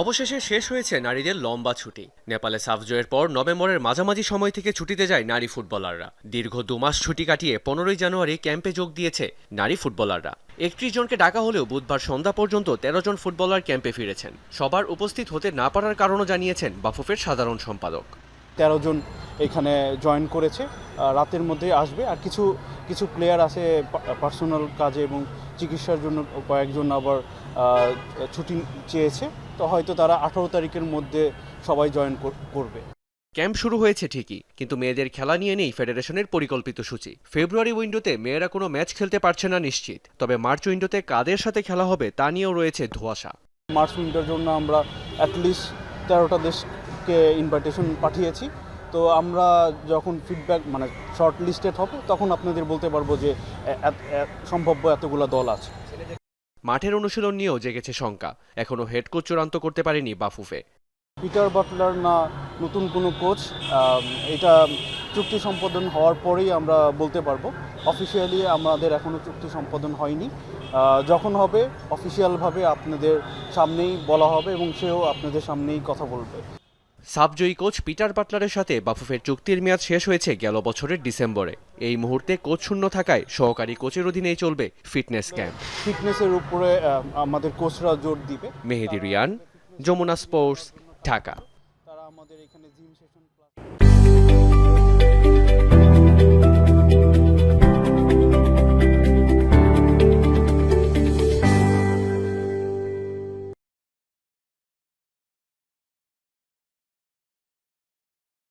অবশেষে শেষ হয়েছে নারীদের লম্বা ছুটি। নেপালে সাফ জয়ের পর নভেম্বরের মাঝামাঝি সময় থেকে ছুটিতে যায় নারী ফুটবলাররা। দীর্ঘ দুমাস ছুটি কাটিয়ে পনেরোই জানুয়ারি ক্যাম্পে যোগ দিয়েছে নারী ফুটবলাররা। একত্রিশ জনকে ডাকা হলেও বুধবার সন্ধ্যা পর্যন্ত তেরো জন ফুটবলার ক্যাম্পে ফিরেছেন। সবার উপস্থিত হতে না পারার কারণও জানিয়েছেন বাফুফের সাধারণ সম্পাদক। তেরো জন এখানে জয়েন করেছে রাতের মধ্যে আসবে। আর কিছু কিছু প্লেয়ার আছে পার্সোনাল কাজে এবং চিকিৎসার জন্য কয়েকজন আবার ছুটি চেয়েছে। তো হয়তো তারা আঠারো তারিখের মধ্যে সবাই জয়েন করবে। ক্যাম্প শুরু হয়েছে ঠিকই কিন্তু মেয়েদের খেলা নিয়ে নেই ফেডারেশনের পরিকল্পিত সূচি। ফেব্রুয়ারি উইন্ডোতে মেয়েরা কোনো ম্যাচ খেলতে পারছে না নিশ্চিত তবে মার্চ উইন্ডোতে কাদের সাথে খেলা হবে তা নিয়েও রয়েছে ধোয়াশা। মার্চ উইন্ডোর জন্য আমরা অ্যাটলিস্ট তেরোটা দেশকে ইনভাইটেশন পাঠিয়েছি। তো আমরা যখন ফিডব্যাক মানে শর্ট লিস্টেড হবে তখন আপনাদের বলতে পারব যে সম্ভাব্য এতগুলো দল আছে। মাঠের অনুশীলন নিয়েও জেগেছে শঙ্কা। এখনও হেড কোচ চূড়ান্ত করতে পারেনি বাফুফে। পিটার বাটলার না নতুন কোনো কোচ এটা চুক্তি সম্পাদন হওয়ার পরেই আমরা বলতে পারব। অফিসিয়ালি আমাদের এখনও চুক্তি সম্পাদন হয়নি। যখন হবে অফিসিয়ালভাবে আপনাদের সামনেই বলা হবে এবং সেও আপনাদের সামনেই কথা বলবে। সাবজয়ী কোচ পিটার বাটলারের সাথে বাফুফের চুক্তির মেয়াদ শেষ হয়েছে গেল বছরের ডিসেম্বরে। এই মুহূর্তে কোচ শূন্য থাকায় সহকারী কোচের অধীনেই চলবে ফিটনেস ক্যাম্প। ফিটনেসের উপরে আমাদের কোচরা জোর দিবে। মেহেদি রিয়ান যমুনা স্পোর্টস ঢাকা। তারা আমাদের এখানে জিম সেশন